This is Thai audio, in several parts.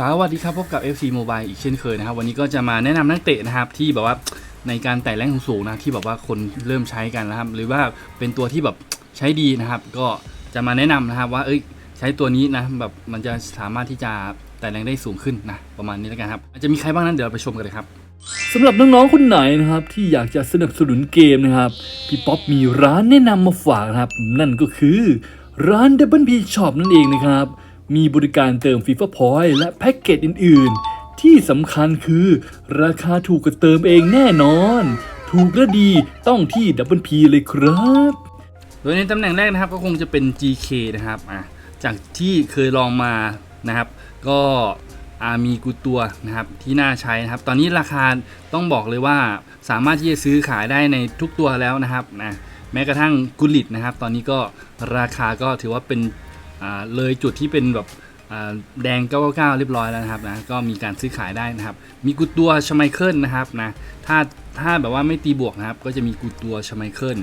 สวัสดีครับพบกับ FC Mobile อีกเช่นเคยนะครับ วันนี้ก็จะมาแนะนำนักเตะนะครับที่แบบว่าในการไต่แรงสูงนะที่แบบว่าคนเริ่มใช้กันนะครับ หรือว่าเป็นตัวที่แบบใช้ดีนะครับ ก็จะมาแนะนำนะครับว่าเอ้ยใช้ตัวนี้นะแบบมันจะสามารถที่จะไต่แรงได้สูงขึ้นนะประมาณนี้แล้วกันครับอาจจะมีใครบ้างนั้นเดี๋ยวไปชมกันเลยครับสำหรับน้องๆคนไหนนะครับที่อยากจะสนับสนุนเกมนะครับพี่ป๊อปมีร้านแนะนำมาฝากนะครับ นั่นก็คือร้าน Double P Shop นั่นเองนะครับ มีบริการเติม FIFA Point และแพ็กเกจอื่น ๆ ที่สำคัญคือ ราคาถูกกว่าเติมเองแน่นอน ถูกและดีต้องที่ Double P เลยครับโดยในตำแหน่งแรกนะครับก็คงจะเป็น GK นะครับอะจากที่เคยลองมานะครับ ก็มีกูตัวนะครับที่น่าใช้นะครับ ตอนนี้ราคาต้องบอกเลยว่าสามารถที่จะซื้อขายได้ในทุกตัวแล้วนะครับนะแม้กระทั่งกุลิตนะครับ ตอนนี้ก็ราคาก็ถือว่าเป็น เลยจุดที่เป็นแบบแดง 999 เรียบร้อยแล้วนะครับนะก็มีการซื้อขายได้นะครับ มีกูตัวชไมเคิลนะครับนะถ้าถ้าแบบว่าไม่ตีบวกนะครับ ก็จะมีกูตัวชไมเคิล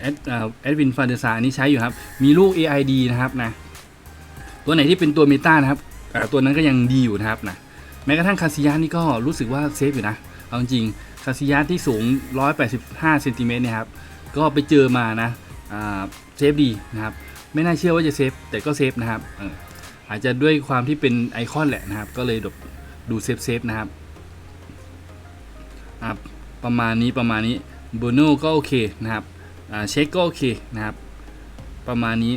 แอดแอดวินฟาเดซาอันนี้ใช้อยู่ครับ มีลูก AID นะครับนะตัวไหนที่เป็นตัวเมตานะครับตัวนั้นก็ยังดีอยู่นะครับนะแม้กระทั่งคาซิยานี่ก็รู้สึกว่าเซฟอยู่นะเอาจริงคาซิยาที่สูง 185เซนติเมตรเนี่ยครับก็ไปเจอมานะเซฟดีนะครับ ไม่น่าเชื่อว่าจะเซฟแต่ก็เซฟนะครับอาจจะด้วยความที่เป็นไอคอนแหละนะครับ ก็เลยแบบดูเซฟเซฟนะครับประมาณนี้ประมาณนี้บูโน่ก็โอเคนะครับเช็คก็โอเคนะครับ ประมาณนี้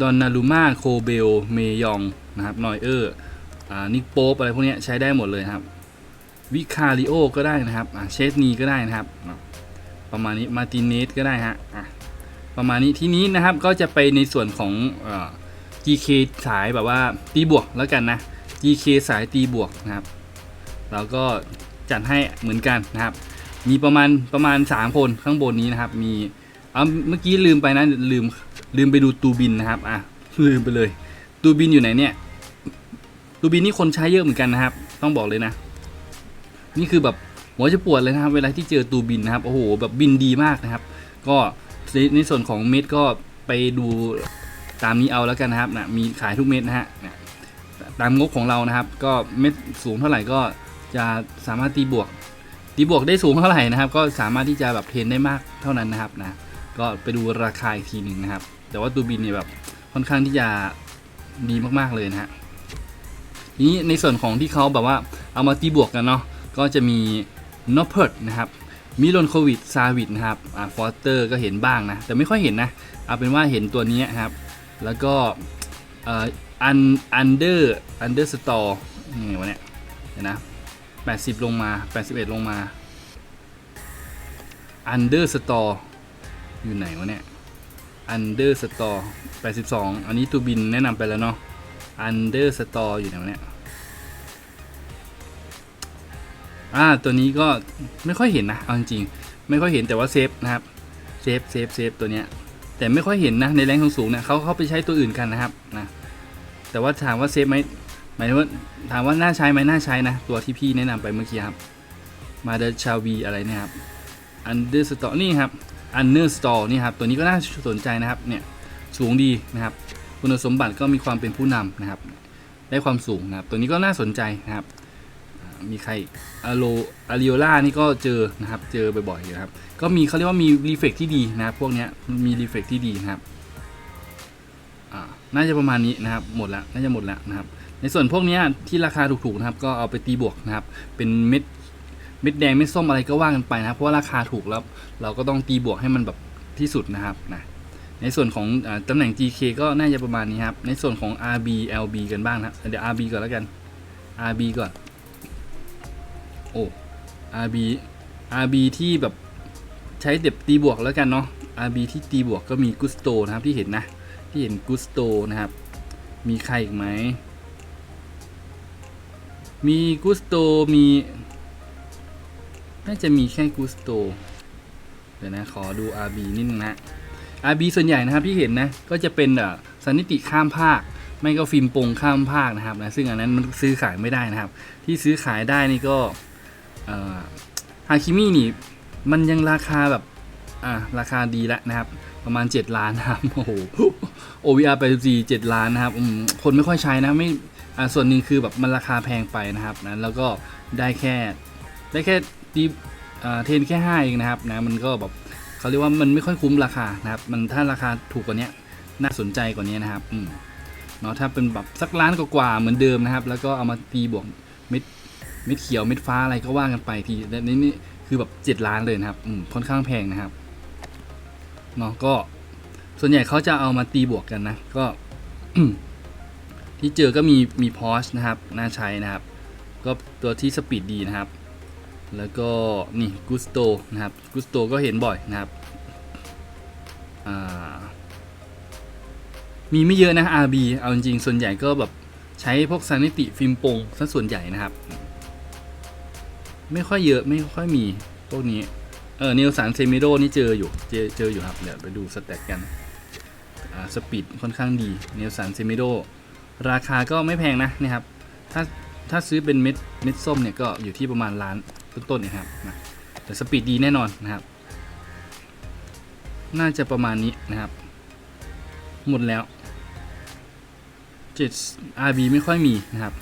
ดอนนารูมาโคเบลเมยองนะครับนอยเออร์นิกโป๊ปอะไรพวกนี้ใช้ได้หมดเลยครับวิคาริโอก็ได้นะครับเชสนีก็ได้นะครับ ประมาณนี้มาตินเนสก็ได้ฮะะ ประมาณนี้ทีนี้นะครับก็จะไปในส่วนของเอ่อ GK สายแบบว่าตีบวกแล้วกันนะ GK สายตีบวกนะครับเราก็จัดให้เหมือนกันนะครับ มีประมาณประมาณ 3 คนข้างบนนี้นะครับ มีเอาเมื่อกี้ลืมไปนะลืมลืมไปดูตูบินนะครับอะลืมไปเลย ตูบินอยู่ไหนเนี่ยตูบินนี่คนใช้เยอะเหมือนกันนะครับ ต้องบอกเลยนะ นี่คือแบบหัวจะปวดเลยนะครับ เวลาที่เจอตูบินนะครับโอ้โหแบบบินดีมากนะครับ ก็ ในส่วนของเม็ดก็ไปดูตามนี้เอาแล้วกันนะครับนะมีขายทุกเม็ดนะฮะตามงบของเรานะครับ ก็เม็ดสูงเท่าไหร่ก็จะสามารถตีบวก ตีบวกได้สูงเท่าไหร่นะครับ ก็สามารถที่จะแบบเทรนได้มากเท่านั้นนะครับนะก็ไปดูราคาอีกทีหนึ่งนะครับ แต่ว่าตูบินเนี่ยแบบค่อนข้างที่จะดีมากๆเลยนะฮะทีนี้ในส่วนของที่เขาแบบว่าเอามาตีบวกกันเนาะก็จะมีนอพเพิร์ดนะครับ มิลอนโควิดซาวิดนะครับอ่าฟอสเตอร์ก็เห็นบ้างนะ แต่ไม่ค่อยเห็นนะ เอาเป็นว่าเห็นตัวนี้ครับ แล้วก็เอ่ออันอันเดอร์อันเดอร์สตอร์นี่วะเนี่ยเห็นนะ 80 ลงมา 81 ลงมา Under Store อร์อยู่ไหนวะเนี่ย Under Store 82 อันนี้ตูบินแนะนำไปแล้วเนาะ Under Store อยู่ไหนวะเนี่ย อ่าตัวนี้ก็ไม่ค่อยเห็นนะเอาจริงๆไม่ค่อยเห็นแต่ว่าเซฟนะครับเซฟเซฟเซฟตัวเนี้ยแต่ไม่ค่อยเห็นนะในแรงสูงๆเนี่ยเขาเขาไปใช้ตัวอื่นกันนะครับนะแต่ว่าถามว่าเซฟไหมหมายถึงว่าถามว่าน่าใช้ไหมน่าใช้นะ ตัวที่พี่แนะนำไปเมื่อกี้ครับมาเดชาวีอะไรเนี่ยครับอันเดอร์สตอนี่ครับอันเนอร์สตอนี่ครับตัวนี้ก็น่าสนใจนะครับเนี่ยสูงดีนะครับ คุณสมบัติก็มีความเป็นผู้นำนะครับ ได้ความสูงนะครับ ตัวนี้ก็น่าสนใจนะครับ มีใครอาโลอาริโอล่านี่ก็เจอนะครับ เจอบ่อยๆอยู่นะครับ ก็มีเขาเรียกว่ามีรีเฟกที่ดีนะครับพวกเนี้ยมีรีเฟกที่ดีนะครับอ่าน่าจะประมาณนี้นะครับ หมดแล้วน่าจะหมดแล้วนะครับ ในส่วนพวกนี้ที่ราคาถูกๆนะครับ ก็เอาไปตีบวกนะครับ เป็นเม็ดเม็ดแดงเม็ดส้มอะไรก็ว่ากันไปนะครับ เพราะว่าราคาถูกแล้วเราก็ต้องตีบวกให้มันแบบที่สุดนะครับนะในส่วนของอตำแหน่ง GK ก็น่าจะประมาณนี้ครับ ในส่วนของ RB LB กันบ้างนะเดี๋ยว RB ก่อนแล้วกัน RB ก่อน โอ้ RB RB ที่แบบใช้เด็บตีบวกแล้วกันเนาะ RB ที่ตีบวกก็มีกุสโตนะครับที่เห็นนะ ที่เห็นกุสโตนะครับ มีใครอีกไหม มีกุสโตมี น่าจะมีแค่กุสโต เดี๋ยวนะ ขอดู RB นิดนึงนะ RB ส่วนใหญ่นะครับที่เห็นนะ ก็จะเป็นเอ่อสันนิติข้ามภาคไม่ก็ฟิล์มปงข้ามภาคนะครับนะซึ่งอันนั้นมันซื้อขายไม่ได้นะครับ ที่ซื้อขายได้นี่ก็ ฮาคิมินี่ มันยังราคาแบบ อ่าราคาดีแล้วนะครับ ประมาณ 7 ล้านนะครับโอ้โห OVR ไป4 7ล้านนะครับคนไม่ค่อยใช้นะไม่อ่าส่วนหนึ่งคือแบบมันราคาแพงไปนะครับนะแล้วก็ได้แค่ได้แค่ดีเทนแค่ห้าเองนะครับนะมันก็แบบเขาเรียกว่ามันไม่ค่อยคุ้มราคานะครับมันถ้าราคาถูกกว่านี้น่าสนใจกว่านี้นะครับเนาะถ้าเป็นแบบสักล้านกว่าเหมือนเดิมนะครับ แล้วก็เอามาตีบวก เม็ดเขียวเม็ดฟ้าอะไรก็ว่ากันไปทีและนี่นี่คือแบบเจ็ดล้านเลยนะครับค่อนข้างแพงนะครับเนาะก็ส่วนใหญ่เขาจะเอามาตีบวกกันนะ ก็ ที่เจอก็มีมีพอชนะครับ น่าใช้นะครับ ก็ตัวที่สปีดดีนะครับ แล้วก็นี่กุสโตนะครับกุสโตก็เห็นบ่อยนะครับมีไม่เยอะนะ RB เอาจริงๆ ส่วนใหญ่ก็แบบใช้พวกซานิติฟิล์มโปงซะส่วนใหญ่นะครับ ไม่ค่อยเยอะไม่ค่อยมีพวกนี้ เออเนลสันเซมิโดนี่เจออยู่ เจอเจออยู่ครับ เดี๋ยวไปดูสแตทกันอ่าสปีดค่อนข้างดีเนลสันเซมิโดราคาก็ไม่แพงนะนะครับ ถ้าถ้าซื้อเป็นเม็ดเม็ดส้มเนี่ยก็อยู่ที่ประมาณล้านต้นๆนะครับนะแต่สปีดดีแน่นอนนะครับ น่าจะประมาณนี้นะครับ หมดแล้ว7 RB ไม่ค่อยมีนะครับ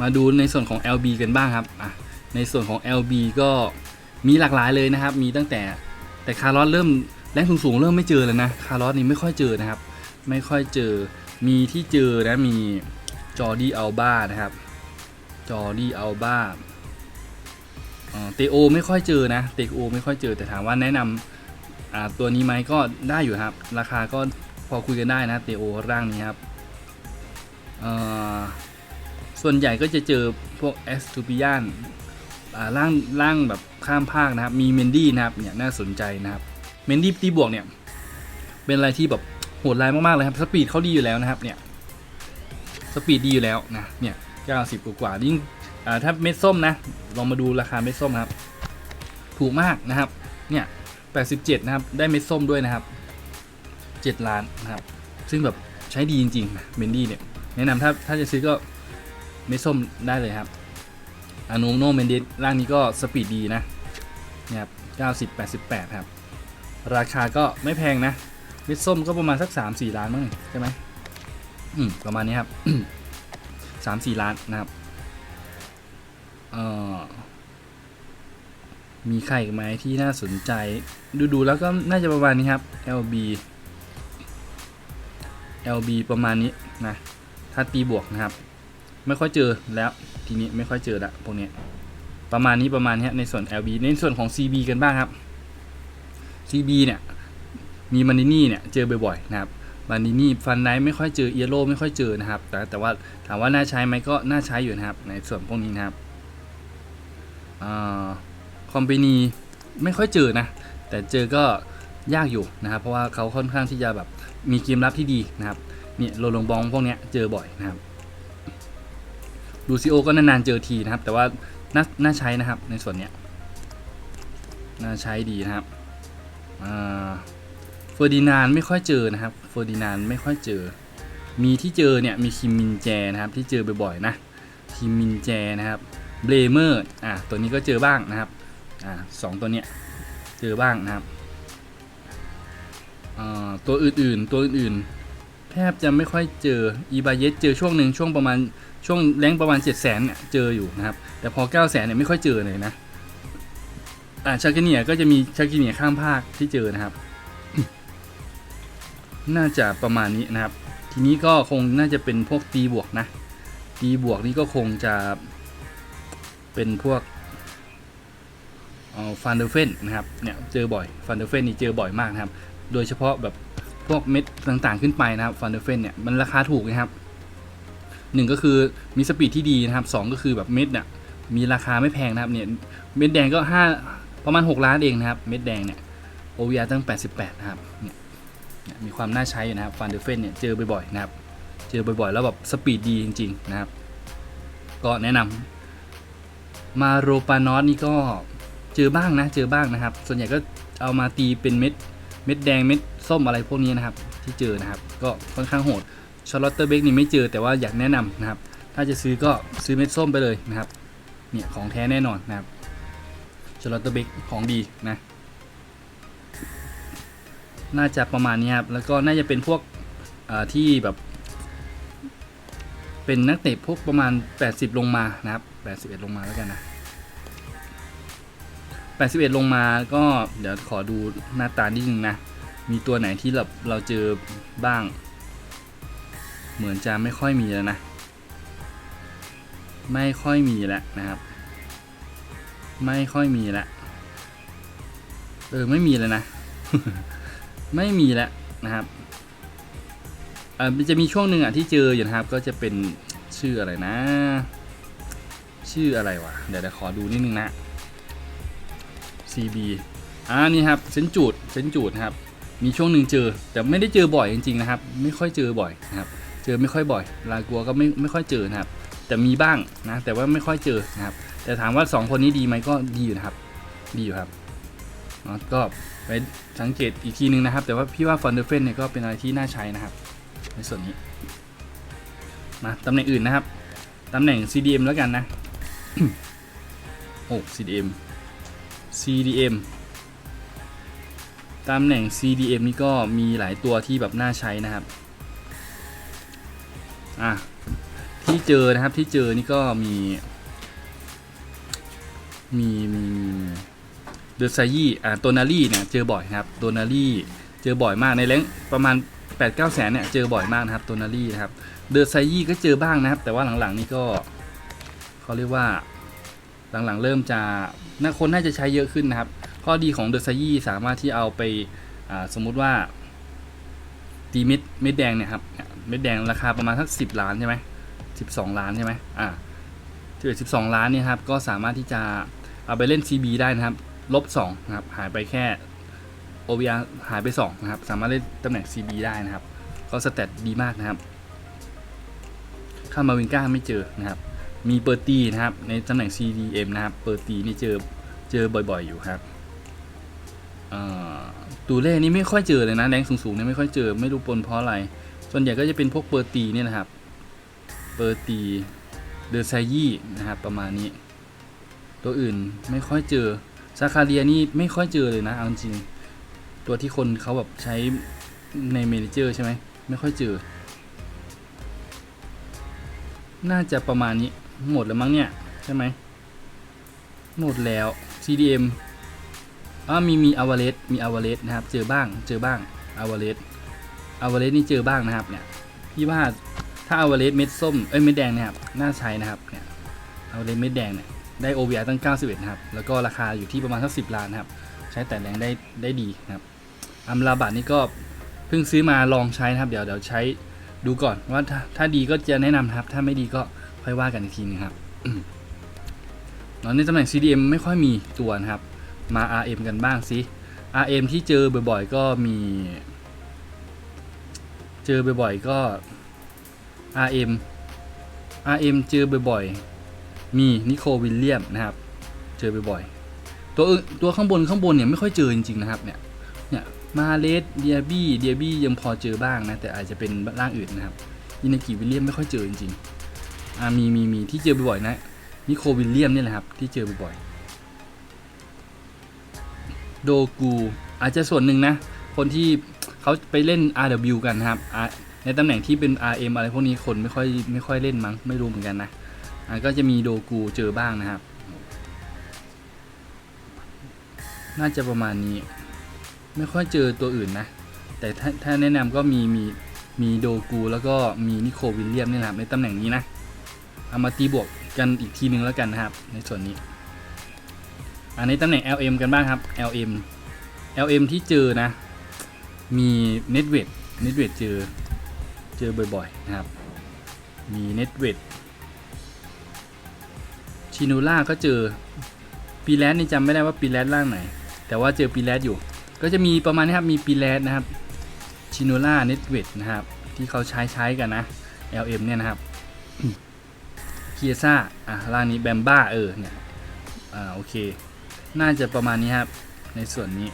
มาดูในส่วนของ LB กันบ้างครับอะ ในส่วนของ LB ก็มีหลากหลายเลยนะครับ มีตั้งแต่แต่คาร์ลอสเริ่มแรงสูงๆเริ่มไม่เจอแล้วนะคาร์ลอสนี่ไม่ค่อยเจอนะครับ ไม่ค่อยเจอมีที่เจอนะมีจอร์ดี้อัลบ้านะครับจอร์ดี้อัลบ้าเตโอไม่ค่อยเจอนะเตโอไม่ค่อยเจอแต่ถามว่าแนะนำอ่าตัวนี้ไหมก็ได้อยู่ครับ ราคาก็พอคุยกันได้นะเตโอร่างนี้ครับส่วนใหญ่ก็จะเจอพวกแอสตูปิยาน อ่าร่างร่างแบบข้ามภาคนะครับ มีเมนดี้นะครับเนี่ยน่าสนใจนะครับเมนดี้ตีบวกเนี่ย เป็นอะไรที่แบบโหดร้ายมากๆเลยครับสปีดเขาดีอยู่แล้วนะครับเนี่ยสปีดดีอยู่แล้วนะเนี่ย90กว่าๆยิ่งถ้าเม็ดส้มนะลองมาดูราคาเม็ดส้มครับ ถูกมากนะครับเนี่ย87นะครับได้เม็ดส้มด้วยนะครับ7ล้านนะครับ ซึ่งแบบใช้ดีจริงๆนะเบนดี้เนี่ยแนะนำถ้าถ้าจะซื้อก็เม็ดส้มได้เลยครับ อานูโนเมนดิสร่างนี้ก็สปีดดีนะเนี่ยครับ 90 88 ครับ ราคาก็ไม่แพงนะม็ดส้มก็ประมาณสักสามสี่ล้านมั้งใช่ไหมอืม ประมาณนี้ครับสามสี่ล้านนะครับ เอ่อ มีใครอีกไหมที่น่าสนใจดูดูๆแล้วก็น่าจะประมาณนี้ครับ LB LB ประมาณนี้นะ ถ้าตีบวกนะครับ ไม่ค่อยเจอแล้ว ทีนี้ไม่ค่อยเจอละพวกนี้ประมาณนี้ประมาณนี้ในส่วน LB ในส่วนของ CB กันบ้างครับ CB เนี่ย มีมานินี่เนี่ย เจอบ่อยๆนะครับมานินี่ฟันไนไม่ค่อยเจอเอโร่ไม่ค่อยเจอนะครับ แต่แต่ว่าถามว่าน่าใช้ไหมก็น่าใช้อยู่นะครับ ในส่วนพวกนี้นะครับคอมเปนีไม่ค่อยเจอนะ แต่เจอก็ยากอยู่นะครับ เพราะว่าเขาค่อนข้างที่จะแบบมีเกมรับที่ดีนะครับนี่โรลงบองพวกนี้เจอบ่อยนะครับ ดูซีโอก็นานๆเจอทีนะครับ แต่ว่าน่าน่าใช้นะครับในส่วนเนี้ยน่าใช้ดีนะครับเฟอร์ดินานไม่ค่อยเจอนะครับเฟอร์ดินานไม่ค่อยเจอ มีที่เจอเนี่ยมีคิมมินแจนะครับที่เจอบ่อยๆนะคิมมินแจนะครับเบลเมอร์อะตัวนี้ก็เจอบ้างนะครับอ่าสองตัวเนี้ยเจอบ้างนะครับตัวอื่นๆตัวอื่นๆ บจะไม่ค่อยเจออีบาเยสเจอช่วงหนึ่งช่วงประมาณช่วงแรงประมาณ 7 0 0 0 0เนี่ยเจออยู่นะครับ แต่พอ 9 0 0 0 0เนี่ยไม่ค่อยเจอเลยนะอ่าชากิเนียก็จะมีชากิเนียข้ามภาคที่เจอนะครับ น่าจะประมาณนี้นะครับ ทีนี้ก็คงน่าจะเป็นพวกตีบวกนะตีบวกนี่ก็คงจะเป็นพวกฟันเดอร์เฟนนะครับเนี่ยเจอบ่อยฟันเดอร์เฟนนี่เจอบ่อยมากนะครับ โดยเฉพาะแบบ พวกเม็ดต่างๆขึ้นไปนะครับฟันเดอร์เฟนเนี่ยมันราคาถูกนะครับหนึ่งก็คือมีสปีดที่ดีนะครับสองก็คือแบบเม็ดเนี่ยมีราคาไม่แพงนะครับเนี่ยเม็ดแดงก็ห้าประมาณ 6 ล้านเองนะครับ เม็ดแดงเนี่ย OVR ตั้ง 88 นะครับเนี่ยมีความน่าใช้อยู่นะครับฟันเดอร์เฟนเนี่ยเจอบ่อยๆนะครับ เจอบ่อยๆ แล้วแบบสปีดดีจริง ๆ นะครับ ก็แนะนำมาโรปานอสนี่ก็เจอบ้างนะ เจอบ้างนะครับ ส่วนใหญ่ก็เอามาตีเป็นเม็ด เม็ดแดงเม็ดส้มอะไรพวกนี้นะครับ ที่เจอนะครับ ก็ค่อนข้างโหดชาร์ลอตเตอร์เบกนี่ไม่เจอแต่ว่าอยากแนะนำนะครับ ถ้าจะซื้อก็ซื้อเม็ดส้มไปเลยนะครับ เนี่ยของแท้แน่นอนนะครับชาร์ลอตเตอร์เบกของดีนะ น่าจะประมาณนี้ครับ แล้วก็น่าจะเป็นพวกที่แบบ เป็นนักเตะพวกประมาณ 80 ลงมานะครับ 81 ลงมาแล้วกันนะ 81 ลงมาก็เดี๋ยวขอดูหน้าตานิดนึงนะ มีตัวไหนที่เราเราเจอบ้าง เหมือนจะไม่ค่อยมีแล้วนะ ไม่ค่อยมีแล้วนะครับ ไม่ค่อยมีแล้วเออไม่มีแล้วนะ ไม่มีแล้วนะครับเออจะมีช่วงหนึ่งอะที่เจออยู่นะครับ ก็จะเป็นชื่ออะไรนะ ชื่ออะไรวะเดี๋ยวเดี๋ยวขอดูนิดนึงนะ CB อ่านี่ครับเซนจูดเซนจูดครับมีช่วงหนึ่งเจอ แต่ไม่ได้เจอบ่อยจริงๆนะครับ ไม่ค่อยเจอบ่อยนะครับ เจอไม่ค่อยบ่อย ลากัวก็ไม่ไม่ค่อยเจอนะครับ แต่มีบ้างนะ แต่ว่าไม่ค่อยเจอนะครับ แต่ถามว่า 2 คนนี้ดีไหมก็ดีอยู่นะครับ ดีอยู่ครับนะก็ไปสังเกตอีกทีนึงนะครับ แต่ว่าพี่ว่าฟอนเดอร์เฟนเนี่ยก็เป็นอะไรที่น่าใช้นะครับ ในส่วนนี้ มาตำแหน่งอื่นนะครับ ตำแหน่ง CDM แล้วกันนะโอ้ CDM CDM ตำแหน่ง CDM นี่ก็มีหลายตัวที่แบบน่าใช้นะครับ อะ ที่เจอนะครับที่เจอนี่ก็มี มีมีเดอะไซยี่อ่าตัวนารี่เนี่ยเจอบ่อยครับตัวนารี่เจอบ่อยมากในแรงประมาณ 8 9แสนเนี่ยเจอบ่อยมากนะครับตัวนารี่นะครับเดอะไซยี่ก็เจอบ้างนะครับ แต่ว่าหลังๆนี่ก็เขาเรียกว่า หลังๆ เริ่มจะน่าคนน่าจะใช้เยอะขึ้นนะครับ ข้อดีของเดอะไซยี่สามารถที่เอาไปสมมุติว่าตีเม็ดเม็ดแดงเนี่ยครับเม็ดแดงราคาประมาณสักสิบล้านใช่ไหมสิบสองล้านใช่ไหมอ่าที่สิบสองล้านเนี่ยครับก็สามารถที่จะเอาไปเล่น CB ได้นะครับลบสองนะครับหายไปแค่ OVR หายไปสองนะครับสามารถเล่นตำแหน่ง CB ได้นะครับ ก็สเตตดีมากนะครับ ข้ามาวินก้าไม่เจอนะครับ มีเปอร์ตีนะครับ ในตำแหน่ง CDM นะครับ เปอร์ตีนี่เจอเจอบ่อยๆอยู่ครับตูเล่นี่ไม่ค่อยเจอเลยนะแรงสูงๆเนี่ยไม่ค่อยเจอไม่รู้ปนเพราะอะไร ส่วนใหญ่ก็จะเป็นพวกเปอร์ตีเนี่ยนะครับ เปอร์ตีเดอร์ไซยี่นะครับประมาณนี้ ตัวอื่นไม่ค่อยเจอซาคาเรียนี่ไม่ค่อยเจอเลยนะเอาจริงตัวที่คนเขาแบบใช้ในเมนเจอร์ใช่ไหมไม่ค่อยเจอ น่าจะประมาณนี้ หมดแล้วมั้งเนี่ย ใช่ไหม หมดแล้ว CDM อ่ามีมีอาวาเลสมีอาวาเลสนะครับ เจอบ้าง เจอบ้างอาวาเลสอาวาเลสนี่เจอบ้างนะครับเนี่ยพี่ว่าถ้าอาวาเลสเม็ดส้ม เอ้ยเม็ดแดงนี่ยครับ น่าใช้นะครับ เนี่ยอาวาเลสเม็ดแดงเนี่ย ได้ OVR ตั้ง 91 นะครับ แล้วก็ราคาอยู่ที่ประมาณสัก10 ล้านนะครับ ใช้แต่แรงได้ได้ดีนะครับ อัมลาบัตนี่ก็เพิ่งซื้อมาลองใช้นะครับ เดี๋ยวเดี๋ยวใช้ดูก่อนว่าถ้าถ้าดีก็จะแนะนำครับ ถ้าไม่ดีก็ ค่อยว่ากันอีกทีนึงครับตอนนี้ตำแหน่ง CDM ไม่ค่อยมีตัวนะครับ มา RM กันบ้างสิ RM ที่เจอบ่อยๆ ก็มี เจอบ่อยๆ ก็ RM RM เจอบ่อยๆ มีนิโคลวิลเลียมนะครับ เจอบ่อยๆ ตัวอื่นตัวข้างบนข้างบนเนี่ยไม่ค่อยเจอจริงๆ นะครับ เนี่ย เนี่ย มาเลสเดียบี้ เดียบี้ยังพอเจอบ้างนะ แต่อาจจะเป็นร่างอื่นนะครับ อินากิวิลเลียมไม่ค่อยเจอจริงๆ อ่ามีมีมีที่เจอบ่อยๆนะนิโคลวิลเลียมนี่แหละครับ ที่เจอบ่อยๆโดกูอาจจะส่วนหนึ่งนะ คนที่เขาไปเล่น RW กันครับอะในตำแหน่งที่เป็น RM อะไรพวกนี้คนไม่ค่อยไม่ค่อยเล่นมั้งไม่รู้เหมือนกันนะก็จะมีโดกูเจอบ้างนะครับ น่าจะประมาณนี้ ไม่ค่อยเจอตัวอื่นนะ แต่ถ้าถ้าแนะนำก็มีมีมีโดกูแล้วก็มีนิโคลวิลเลียมนี่แหละในตำแหน่งนี้นะ เอามาตีบวกกันอีกทีนึงแล้วกันนะครับ ในส่วนนี้อันนี้ตำแหน่ง LM กันบ้างครับ LM LM ที่เจอนะ มีเน็ตเว t เน็ตเว t เจอเจอบ่อยๆนะครับ มีเน็ตเว t ชินูล่าก็เจอปีแลนนี่จำไม่ได้ว่าปีแลนล่างไหน แต่ว่าเจอปีแลนอยู่ ก็จะมีประมาณนี้ครับ มีปีแลนนะครับชินูล่าเน็ตเว t นะครับ ที่เขาใช้ใช้กันนะ LM เนี่ยนะครับ เคียซ่าอะล่างนี้แบมบ้าเออเนี่ยอ่าโอเค น่าจะประมาณนี้ครับ ในส่วนนี้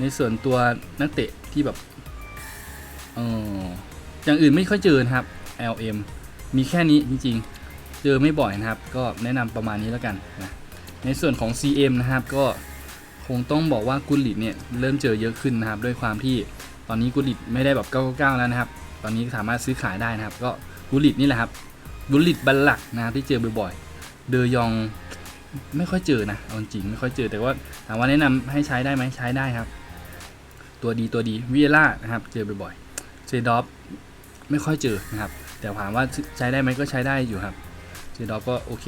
ในส่วนตัวนักเตะที่แบบเอออย่างอื่นไม่ค่อยเจอนะครับ LM มีแค่นี้จริงๆ เจอไม่บ่อยนะครับ ก็แนะนำประมาณนี้แล้วกันนะในส่วนของ CM นะครับก็คงต้องบอกว่ากุลิตเนี่ยเริ่มเจอเยอะขึ้นนะครับ ด้วยความที่ตอนนี้กุลิตไม่ได้แบบ 999 แล้วนะครับ ตอนนี้สามารถซื้อขายได้นะครับ ก็บูลิตนี่แหละครับ บูลิตบัลลักนะครับที่เจอบ่อยๆ เดยองไม่ค่อยเจอนะเอาจริงไม่ค่อยเจอแต่ว่าถามว่าแนะนำให้ใช้ได้ไหมใช้ได้ครับ ตัวดีตัวดีวิเอล่านะครับ เจอบ่อยๆเซดอฟไม่ค่อยเจอนะครับ แต่ถามว่าใช้ได้ไหมก็ใช้ได้อยู่ครับเซดอฟก็โอเค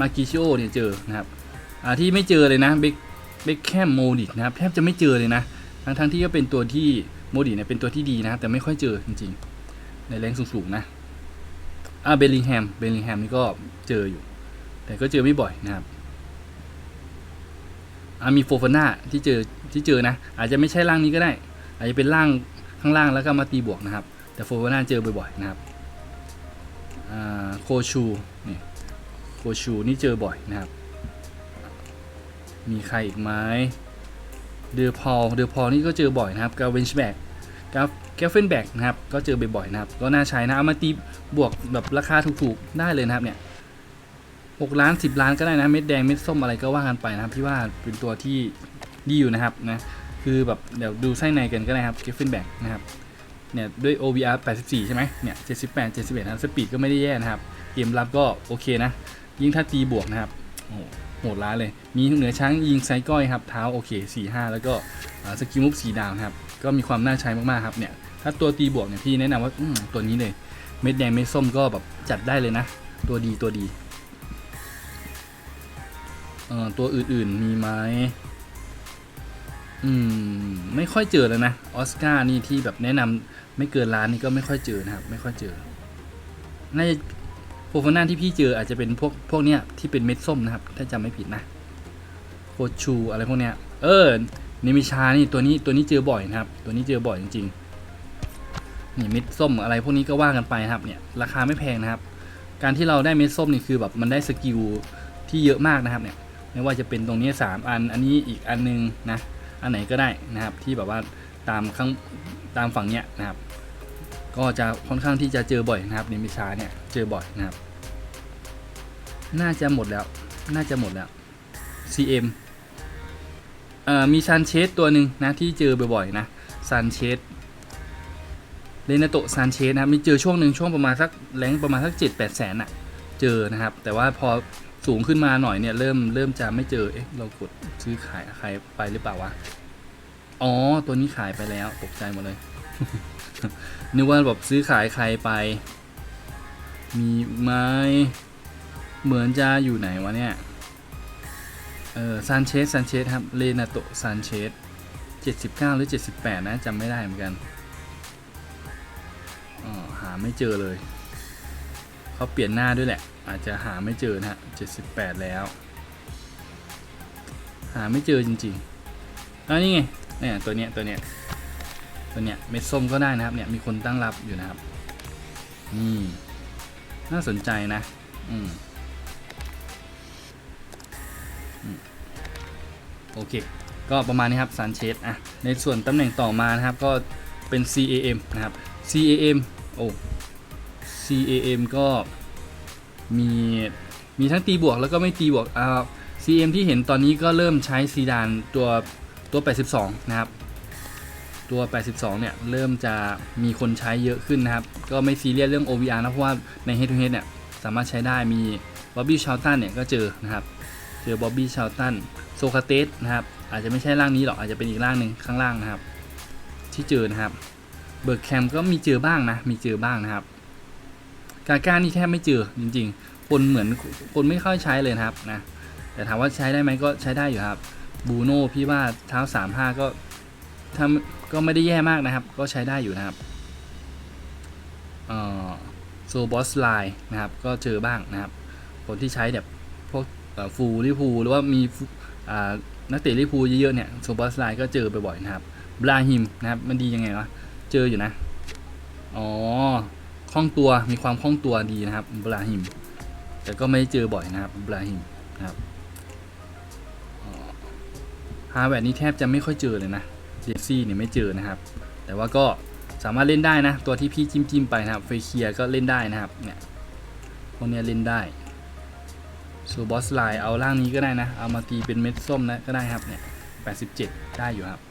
มากิชิโอเนี่ยเจอนะครับที่ไม่เจอเลยนะเบคเบคแคมโมดิกนะครับแทบจะไม่เจอเลยนะ ทั้งทั้งที่ก็เป็นตัวที่โมดิเนี่ยเป็นตัวที่ดีนะแต่ไม่ค่อยเจอจริง ๆ ในแรงสูงๆนะ อ่าเบลลิงแฮมเบลลิงแฮมนี่ก็เจออยู่ แต่ก็เจอไม่บ่อยนะครับอ่ามีโฟฟาน่าที่เจอที่เจอนะ อาจจะไม่ใช่ร่างนี้ก็ได้ อาจจะเป็นร่างข้างล่างแล้วก็มาตีบวกนะครับ แต่โฟฟาน่าเจอบ่อยๆนะครับอ่าโคชูนี่โคชูนี่เจอบ่อยนะครับ มีใครอีกไหมเดอพอลเดอพอลนี่ก็เจอบ่อยนะครับกาเวนชแบก กาแกฟเฟนแบกนะครับ ก็เจอบ่อยๆนะครับ ก็น่าใช้นะ เอามาตีบวกแบบราคาถูกๆ ได้เลยนะครับเนี่ยหกล้านสิบล้านก็ได้นะ เม็ดแดงเม็ดส้มอะไรก็ว่ากันไปนะครับ พี่ว่าเป็นตัวที่ดีอยู่นะครับนะ คือแบบเดี๋ยวดูไส้ในกันก็ได้ครับ g กฟเฟนแบกนะครับ เนี่ยด้วย OBR 84 ใช่ไหมเนี่ย78 71นะสปีดก็ไม่ได้แย่นะครับ เกมรับก็โอเคนะ ยิ่งถ้าตีบวกนะครับโอ้โหหดร้ายเลย มีเหนือช้างยิงไซก้อยครับ เท้าโอเค4-5แล้วก็สกิลมุกสีดาวครับ ก็มีความน่าใช้มากๆครับเนี่ย ถ้าตัวตีบวกเนี่ยพี่แนะนำว่าตัวนี้เลย เม็ดแดงเม็ดส้มก็แบบจัดได้เลยนะ ตัวดีตัวดีเอ่อตัวอื่นๆมีไหมอืมไม่ค่อยเจอแล้วนะออสการ์นี่ที่แบบแนะนำไม่เกินล้านนี่ก็ไม่ค่อยเจอนะครับ ไม่ค่อยเจอน่าจะโฟฟน่าที่พี่เจออาจจะเป็นพวกพวกเนี้ยที่เป็นเม็ดส้มนะครับ ถ้าจำไม่ผิดนะโคชูอะไรพวกเนี้ย เออ นิมิชานี่ตัวนี้ตัวนี้เจอบ่อยนะครับ ตัวนี้เจอบ่อยจริงๆนี่เม็ดส้มอะไรพวกนี้ก็ว่ากันไปครับเนี่ยราคาไม่แพงนะครับ การที่เราได้เม็ดส้มนี่คือแบบมันได้สกิลที่เยอะมากนะครับเนี่ยไม่ว่าจะเป็นตรงนี้ 3 อันอันนี้อีกอันนึงนะอันไหนก็ได้นะครับที่แบบว่าตามข้างตามฝั่งเนี้ยนะครับ ก็จะค่อนข้างที่จะเจอบ่อยนะครับนิมิชาเนี่ยเจอบ่อยนะครับ น่าจะหมดแล้วน่าจะหมดแล้ว CM เอ่อมีซันเชสตัวหนึ่งนะที่เจอบ่อยๆนะซันเชสเรนโตซันเชสนะมีเจอช่วงหนึ่งช่วงประมาณสักแรงประมาณสักเจ็ดแปดแสนอะเจอนะครับ แต่ว่าพอสูงขึ้นมาหน่อยเนี่ยเริ่มเริ่มจะไม่เจอเอ๊ะเรากดซื้อขายใครไปหรือเปล่าวะอ๋อตัวนี้ขายไปแล้วตกใจหมดเลยนึกว่าแบบซื้อขายใครไป มีไหมเหมือนจะอยู่ไหนวะเนี่ย เออซานเชสซานเชสครับเลนาโตซานเชส79 หรือ 78 นะจำไม่ได้เหมือนกันอ๋อหาไม่เจอเลยเขาเปลี่ยนหน้าด้วยแหละ อาจจะหาไม่เจอนะฮะ78 แล้ว หาไม่เจอจริงๆอ่านี่ไงเนี่ยตัวเนี้ยตัวเนี้ยตัวเนี้ยเม็ดส้มก็ได้นะครับเนี่ยมีคนตั้งรับอยู่นะครับนี่น่าสนใจนะ อืม โอเค ก็ประมาณนี้ครับซันเชสอะในส่วนตำแหน่งต่อมานะครับก็เป็น CAM นะครับ CAM โอ้ CAM ก็มีมีทั้งตีบวกแล้วก็ไม่ตีบวกอ่า CM ที่เห็นตอนนี้ก็เริ่มใช้ซีดานตัวตัว 82 นะครับ ตัว 82 เนี่ย เริ่มจะมีคนใช้เยอะขึ้นนะครับ ก็ไม่ซีเรียสเรื่อง OVR นะ เพราะว่าใน Head to Head เนี่ย สามารถใช้ได้มีบ๊อบบี้ชาวตันเนี่ย ก็เจอนะครับ เจอบ๊อบบี้ชาวตันโซคาเตสนะครับอาจจะไม่ใช่ร่างนี้หรอกอาจจะเป็นอีกร่างหนึ่งข้างล่างนะครับ ที่เจอนะครับเบิร์กแคมก็มีเจอบ้างนะมีเจอบ้างนะครับ กาก้านี่แทบไม่เจอจริง ๆ คนเหมือนคนไม่ค่อยใช้เลยนะครับนะแต่ถามว่าใช้ได้ไหมก็ใช้ได้อยู่ครับบูโน่พี่ว่าเท้า35ก็ทำก็ไม่ได้แย่มากนะครับ ก็ใช้ได้อยู่นะครับโซบอสไลน์นะครับ ก็เจอบ้างนะครับ คนที่ใช้แบบ ฟูลิพูหรือว่ามีนักเตะลิพูเยอะๆเนี่ยโซบอสไลน์ก็เจอบ่อยๆนะครับบราฮิมนะครับมันดียังไงวะเจออยู่นะอ๋อคล่องตัวมีความคล่องตัวดีนะครับบราฮิมแต่ก็ไม่เจอบ่อยนะครับบราฮิมนะครับฮาแวร์นี่แทบจะไม่ค่อยเจอเลยนะเจสซี่เนี่ยไม่เจอนะครับ แต่ว่าก็สามารถเล่นได้นะ ตัวที่พี่จิ้มจิ้มไปนะครับเฟเคียก็เล่นได้นะครับเนี่ยพวกเนี้ยเล่นได้ ซูบอสไลน์เอาร่างนี้ก็ได้นะ เอามาตีเป็นเม็ดส้มนะก็ได้ครับเนี่ย87 ได้อยู่ครับ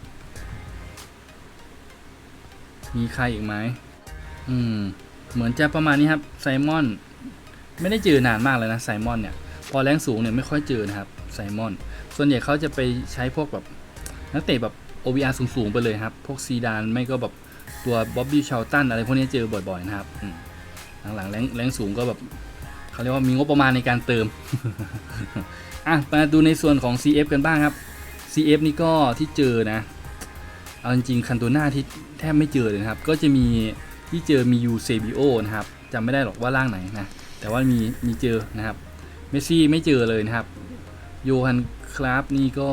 มีใครอีกไหมอืม เหมือนจะประมาณนี้ครับไซมอน ไม่ได้เจอนานมากเลยนะไซมอนเนี่ย พอแรงสูงเนี่ยไม่ค่อยเจอนะครับไซมอน ส่วนใหญ่เขาจะไปใช้พวกแบบนักเตะแบบ OVR สูงๆไปเลยครับ พวกซีดานไม่ก็แบบตัวบ๊อบบี้ชาลตันอะไรพวกนี้เจอบ่อยๆนะครับหลังๆแรงแรงสูงก็แบบ เขาเรียกว่ามีงบประมาณในการเติม อะมาดูในส่วนของ CF กันบ้างครับ CF นี่ก็ที่เจอนะเอาจริงๆคันโตนาที่แทบไม่เจอเลยครับ ก็จะมีที่เจอมียูเซบิโอนะครับจำไม่ได้หรอกว่าร่างไหนนะแต่ว่ามีมีเจอนะครับเมสซี่ไม่เจอเลยนะครับโยฮันคราฟนี่ก็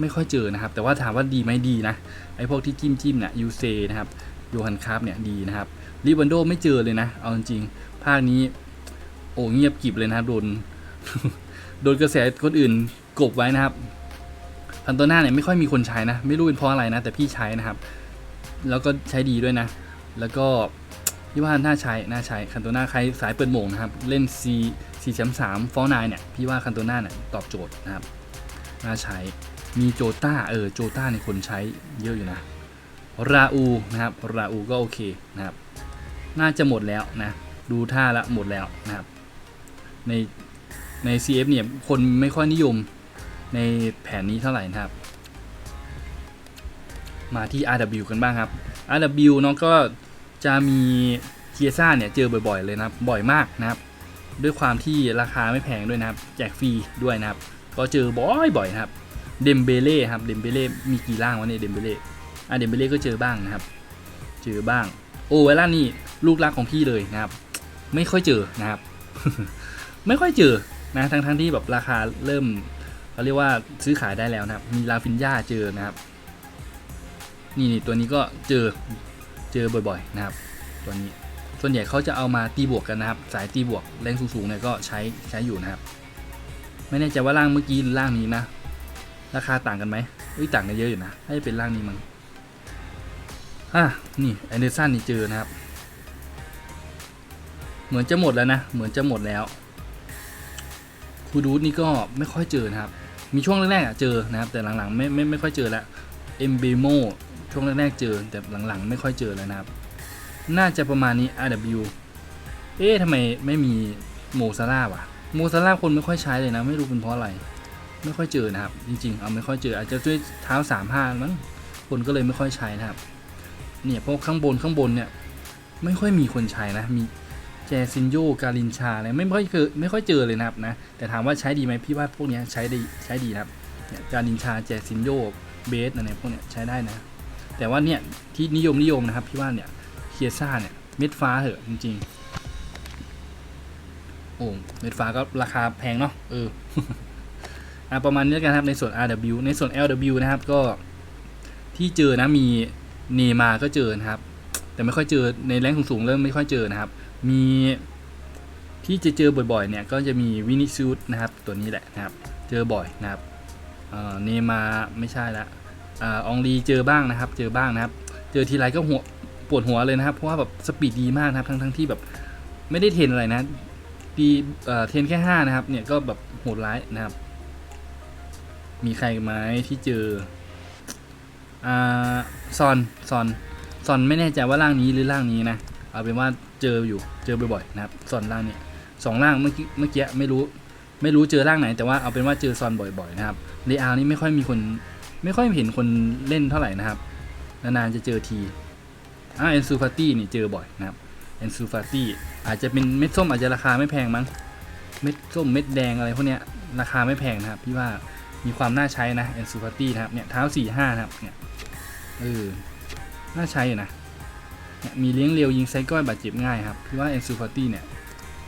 ไม่ค่อยเจอนะครับ แต่ว่าถามว่าดีไหมดีนะไอพวกที่จิ้มจิ้มเนี่ยยูเซนะครับโยฮันคราฟเนี่ยดีนะครับลิบันโดไม่เจอเลยนะ เอาจริงภาคนี้ อ้เงียบกิบเลยนะครับโดนโดนกระแสคนอื่นกบไว้นะครับพันตัวหน้าเนี่ยไม่ค่อยมีคนใช้นะ ไม่รู้เป็นเพราะอะไรนะ แต่พี่ใช้นะครับ แล้วก็ใช้ดีด้วยนะ แล้วก็พี่ว่าน่าใช้น่าใช้คันโตนาใครสายเปิดโหมงนะครับ เล่น C 4 3 3ฟอร์นเนี่ยพี่ว่าคันโตนาเนี่ยตอบโจทย์นะครับน่าใช้มีโจต้าเออโจต้าในยคนใช้เยอะอยู่นะราอูนะครับราอูก็โอเคนะครับ น่าจะหมดแล้วนะ ดูท่าละหมดแล้วนะครับ ในใน CF เนี่ย คนไม่ค่อยนิยมในแผนนี้เท่าไหร่นะครับ มาที่ RW กันบ้างครับ RW เนาะก็จะมีเคียซ่าเนี่ย เจอบ่อยๆเลยนะครับ บ่อยมากนะครับ ด้วยความที่ราคาไม่แพงด้วยนะครับ แจกฟรีด้วยนะครับ ก็เจอบ่อยๆนะครับ เดมเบเล่ครับ เดมเบเล่ มีกี่ร่างวะเนี่ย เดมเบเล่ อะ เดมเบเล่ก็เจอบ้างนะครับ เจอบ้าง โอเวล่านี่ลูกรักของพี่เลยนะครับ ไม่ค่อยเจอนะครับ ไม่ค่อยเจอนะทั้งทั้งๆที่แบบราคาเริ่มเขาเรียกว่าซื้อขายได้แล้วนะครับ มีลาฟินยาเจอนะครับ นี่นี่ตัวนี้ก็เจอเจอบ่อยๆนะครับ ตัวนี้ส่วนใหญ่เขาจะเอามาตีบวกกันนะครับ สายตีบวกแรงสูงๆเนี่ยก็ใช้ใช้อยู่นะครับ ไม่แน่ใจว่าร่างเมื่อกี้หรือร่างนี้นะ ราคาต่างกันไหมเอ้ยต่างกันเยอะอยู่นะให้เป็นร่างนี้มั้งอะนี่แอนเดอร์สันนี่เจอนะครับ เหมือนจะหมดแล้วนะ เหมือนจะหมดแล้ว คูดูดนี่ก็ไม่ค่อยเจอนะครับ มีช่วงแรกๆเจอนะครับ แต่หลังๆไม่ไม่ไม่ค่อยเจอแล้วเอมเบโมช่วงแรกๆเจอ แต่หลังๆ ไม่ค่อยเจอแล้วนะครับ น่าจะประมาณนี้ RW เอ๊ะทำไมไม่มีโมซาร่าวะโมซาร่าคนไม่ค่อยใช้เลยนะ ไม่รู้เป็นเพราะอะไร ไม่ค่อยเจอนะครับ จริงๆ เอาไม่ค่อยเจอ อาจจะด้วยเท้าสามห้ามั้งคนก็เลยไม่ค่อยใช้นะครับ เนี่ยเพราะข้างบนข้างบนเนี่ย ไม่ค่อยมีคนใช้นะ มี แจซินโยการินชาอะไรไม่ค่อยเจอไม่ค่อยเจอเลยนะครับนะแต่ถามว่าใช้ดีไหมพี่ว่าพวกเนี้ยใช้ได้ใช้ดีครับเนี่ยการินชาแจซินโยเบสอะไรพวกเนี้ยใช้ได้นะ แต่ว่าเนี่ยที่นิยมนิยมนะครับพี่ว่าเนี่ยเคียซ่าเนี่ยเม็ดฟ้าเหอะจริงๆโอ้เม็ดฟ้าก็ราคาแพงเนาะเอออะประมาณนี้กันครับในส่วน RW ในส่วน LW นะครับก็ที่เจอนะมีเนมาก็เจอนะครับ แต่ไม่ค่อยเจอในแรงสูงๆเริ่มไม่ค่อยเจอนะครับ มีที่จะเจอบ่อยๆเนี่ยก็จะมีวินิซูดนะครับตัวนี้แหละนะครับ เจอบ่อยนะครับเนมาไม่ใช่ละอองรีเจอบ้างนะครับ เจอบ้างนะครับ เจอทีไรก็หัวปวดหัวเลยนะครับ เพราะว่าแบบสปีดดีมากนะครับ ทั้งทั้งที่แบบไม่ได้เทนอะไรนะดีเทนแค่5นะครับ เนี่ยก็แบบโหดร้ายนะครับ มีใครไหมที่เจออ่าซอนซอนซอนไม่แน่ใจว่าร่างนี้หรือร่างนี้นะ เอาเป็นว่าเจออยู่เจอบ่อยๆนะครับซอนร่างเนี่ยสองร่างเมื่อกี้เมื่อกี้ไม่รู้ ไม่รู้เจอร่างไหน แต่ว่าเอาเป็นว่าเจอซอนบ่อยๆนะครับเรอานี่ไม่ค่อยมีคนไม่ค่อยเห็นคนเล่นเท่าไหร่นะครับนานๆจะเจอทีอ่าเอนซูฟาตี้นี่เจอบ่อยนะครับเอนซูฟาตี้อาจจะเป็นเม็ดส้มอาจจะราคาไม่แพงมั้งเม็ดส้มเม็ดแดงอะไรพวกเนี้ยราคาไม่แพงนะครับพี่ว่ามีความน่าใช้นะเอนซูฟาตี้นะครับเนี่ยเท้าสี่ห้านะครับเนี่ยเออน่าใช้อยู่นะ มีเลี้ยงเร็วยิงไซก้อยบาดเจ็บง่ายครับพี่ว่า Ensu Fati เนี่ย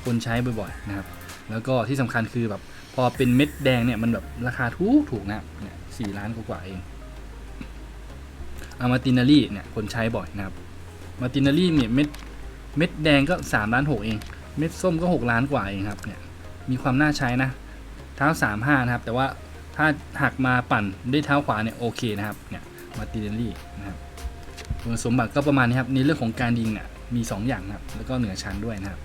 คนใช้บ่อยๆนะครับ แล้วก็ที่สำคัญคือแบบพอเป็นเม็ดแดงเนี่ยมันแบบราคาถูกถูกนะเนี่ยสี่ล้านกว่าเองอามาตินารีเนี่ยคนใช้บ่อยนะครับมาตินารีเนี่ยเม็ดเม็ดแดงก็สามล้านหกเอง เม็ดส้มก็หกล้านกว่าเองครับเนี่ยมีความน่าใช้นะ เท้าสามห้านะครับ แต่ว่าถ้าหักมาปั่นด้วยเท้าขวาเนี่ยโอเคนะครับเนี่ยมาตินารีนะครับ คุณสมบัติก็ประมาณนี้ครับในเรื่องของการยิงเนี่ยมี2อย่างนะครับแล้วก็เหนือชั้นด้วยนะครับ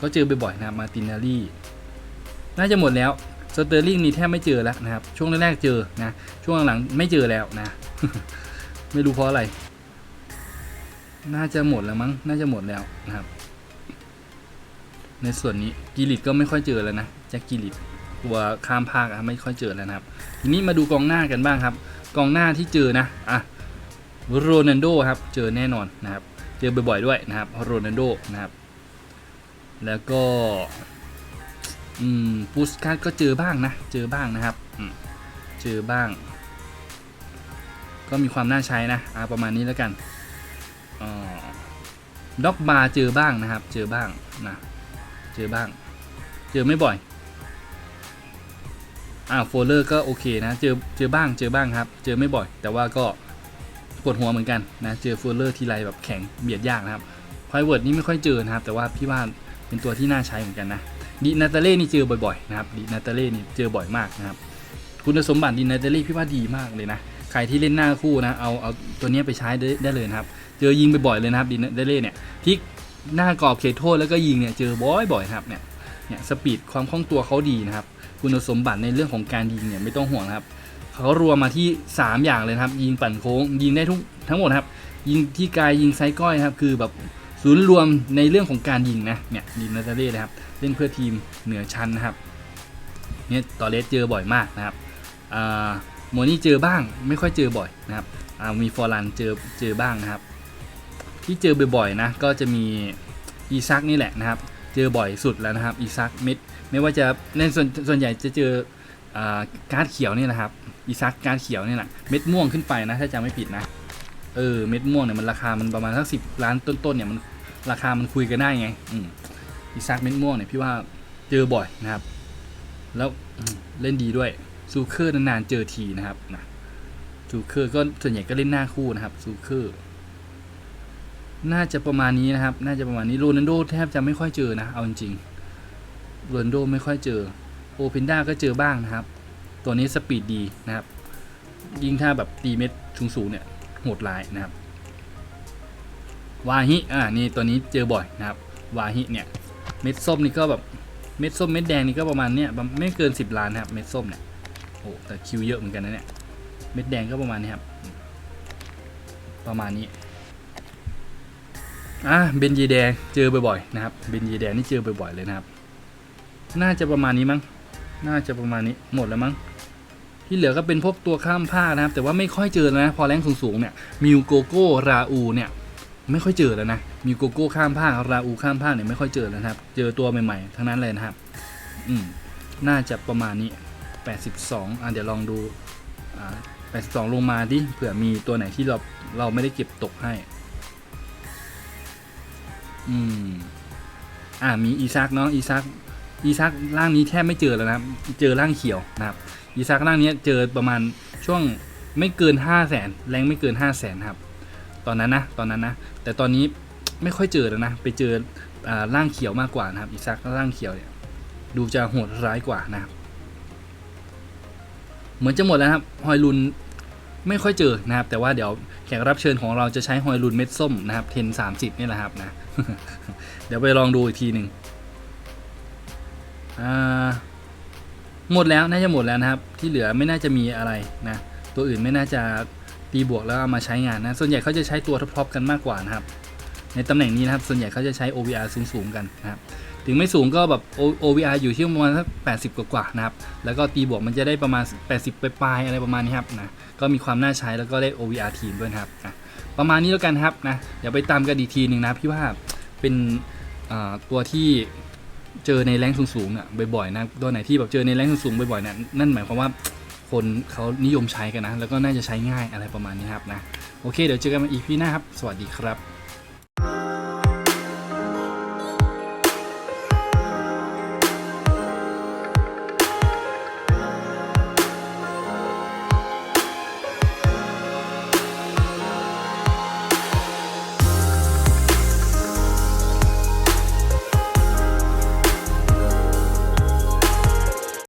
ก็เจอบ่อยๆนะครับมาตินารีน่าจะหมดแล้วสเตอร์ลิงนี่แทบไม่เจอแล้วนะครับ ช่วงแรกๆเจอนะ ช่วงหลังๆไม่เจอแล้วนะ ไม่รู้เพราะอะไร น่าจะหมดแล้วมั้ง น่าจะหมดแล้วนะครับ ในส่วนนี้กิริตก็ไม่ค่อยเจอแล้วนะแจ็คกิริตตัวข้ามภาคไม่ค่อยเจอแล้วนะครับ ทีนี้มาดูกองหน้ากันบ้างครับ กองหน้าที่เจอนะอะ โรนัลโดครับ เจอแน่นอนนะครับ เจอบ่อยๆด้วยนะครับโรนัลโดนะครับ แล้วก็อืมปูสการ์ดก็เจอบ้างนะ เจอบ้างนะครับ เจอบ้าง ก็มีความน่าใช้นะอาประมาณนี้แล้วกันออด็อกบาเจอบ้างนะครับ เจอบ้างนะ เจอบ้าง เจอไม่บ่อย อ่าโฟลเลอร์ก็โอเคนะ เจอ เจอบ้าง เจอบ้างครับ เจอไม่บ่อย แต่ว่าก็ ปวดหัวเหมือนกันนะเจอโฟลเลอร์ทีไรแบบแข็งเบียดยากนะครับไพรเวิร์ดนี่ไม่ค่อยเจอนะครับ แต่ว่าพี่ว่าเป็นตัวที่น่าใช้เหมือนกันนะดินาตาเล่นี่เจอบ่อยๆนะครับดินาตาเล่นี่เจอบ่อยมากนะครับคุณสมบัติดินาตาเล่พี่ว่าดีมากเลยนะใครที่เล่นหน้าคู่นะเอาเอาตัวนี้ไปใช้ได้ได้เลยนะครับ เจอยิงบ่อยๆเลยนะครับดินาตาเล่เนี่ยพลิกหน้ากรอบเขตโทษแล้วก็ยิงเนี่ยเจอบ่อยๆครับเนี่ยเนี่ยสปีดความคล่องตัวเขาดีนะครับคุณสมบัติในเรื่องของการยิงเนี่ยไม่ต้องห่วงนะครับ เขารวมมาที่ 3 อย่างเลยนะครับ ยิงปั่นโค้ง ยิงได้ทุกทั้งหมดครับ ยิงที่กายยิงไซส์ก้อยครับคือแบบศูนย์รวมในเรื่องของการยิงนะเนี่ยดินาตาเล่นะครับเล่นเพื่อทีมเหนือชั้นนะครับเนี่ยตอเลสเจอบ่อยมากนะครับอ่าโมนี่เจอบ้างไม่ค่อยเจอบ่อยนะครับอ่ามีฟอร์ลันเจอเจอบ้างนะครับ ที่เจอบ่อยๆนะก็จะมีอีซักนี่แหละนะครับ เจอบ่อยสุดแล้วนะครับอีซักม็ดไม่ว่าจะในส่วนส่วนใหญ่จะเจออ่าการ์ดเขียวนี่นะครับ อีซักการเขียวเนี่ยแหละเม็ดม่วงขึ้นไปนะ ถ้าจำไม่ผิดนะ เออเม็ดม่วงเนี่ยมันราคามันประมาณสักสิบล้านต้นๆเนี่ยมันราคามันคุยกันได้ไง อืมอีซักเม็ดม่วงเนี่ยพี่ว่าเจอบ่อยนะครับ แล้วเล่นดีด้วยซูเคอร์นานๆเจอทีนะครับนะซูเคอร์ก็ส่วนใหญ่ก็เล่นหน้าคู่นะครับซูเคอร์น่าจะประมาณนี้นะครับ น่าจะประมาณนี้โรนัลโดแทบจะไม่ค่อยเจอนะ เอาจริงๆโรนัลโดไม่ค่อยเจอ โอเพนด้าก็เจอบ้างนะครับ ตัวนี้สปีดดีนะครับ ยิ่งถ้าแบบตีเม็ดสูงๆเนี่ยโหดร้ายนะครับ วาฮิอ่านี่ตัวนี้เจอบ่อยนะครับ วาฮิเนี่ยเม็ดส้มนี่ก็แบบเม็ดส้มเม็ดแดงนี่ก็ประมาณเนี้ยไม่เกิน 10 ล้านนะครับเม็ดส้มเนี่ยโอ้แต่คิวเยอะเหมือนกันนะเนี่ยเม็ดแดงก็ประมาณนี้ครับ ประมาณนี้อะเบนยีแดงเจอบ่อยๆนะครับเบนยีแดงนี่เจอบ่อยๆเลยนะครับ น่าจะประมาณนี้มั้งน่าจะประมาณนี้หมดแล้วมั้ง ที่เหลือก็เป็นพวกตัวข้ามภาคนะครับ แต่ว่าไม่ค่อยเจอแล้วนะ พอแรงสูงๆเนี่ยมิวโกโก้ราอูเนี่ยไม่ค่อยเจอแล้วนะมิวโกโก้ข้ามภาคราอูข้ามภาคเนี่ยไม่ค่อยเจอแล้วนะครับ เจอตัวใหม่ๆ ทั้งนั้นเลยนะครับ อืมน่าจะประมาณนี้ 82อะเดี๋ยวลองดูอ่า82 ลงมาดิเผื่อมีตัวไหนที่เราเราไม่ได้เก็บตกให้ อืมอ่ามีอีซักเนาะอีซักอีซักร่างนี้แทบไม่เจอแล้วนะครับ เจอร่างเขียวนะครับ อีซักร่างนี้เจอประมาณช่วงไม่เกินห้าแสนแรงไม่เกินห้าแสนครับ ตอนนั้นนะตอนนั้นนะ แต่ตอนนี้ไม่ค่อยเจอแล้วนะ ไปเจออ่าร่างเขียวมากกว่านะครับอีซักร่างเขียวเนี่ยดูจะโหดร้ายกว่านะครับ เหมือนจะหมดแล้วครับฮอยลุนไม่ค่อยเจอนะครับ แต่ว่าเดี๋ยวแขกรับเชิญของเราจะใช้ฮอยลุนเม็ดส้มนะครับเทนสามสิบนี่แหละครับนะ เดี๋ยวไปลองดูอีกทีหนึ่งอ่า หมดแล้วน่าจะหมดแล้วนะครับ ที่เหลือไม่น่าจะมีอะไรนะตัวอื่นไม่น่าจะตีบวกแล้วเอามาใช้งานนะ ส่วนใหญ่เขาจะใช้ตัวท็อปๆกันมากกว่านะครับ ในตำแหน่งนี้นะครับ ส่วนใหญ่เขาจะใช้ OVR สูงๆกันนะครับ ถึงไม่สูงก็แบบ OVR อยู่ที่ประมาณสัก80 กว่าๆนะครับ แล้วก็ตีบวกมันจะได้ประมาณ 80 ปลายๆอะไรประมาณนี้ครับนะ ก็มีความน่าใช้แล้วก็ได้ OVR ทีมด้วยครับอะประมาณนี้แล้วกันครับนะ เดี๋ยวไปตามกันอีทีหนึ่งนะพี่ว่าเป็นตัวที่ เจอในแรงสูงๆอะบ่อยๆนะตัวไหนที่แบบเจอในแรงสูงๆบ่อยๆเนี่ยนั่นหมายความว่าคนเขานิยมใช้กันนะ แล้วก็น่าจะใช้ง่ายอะไรประมาณนี้ครับนะ โอเค เดี๋ยวเจอกันอีพีหน้าครับ สวัสดีครับ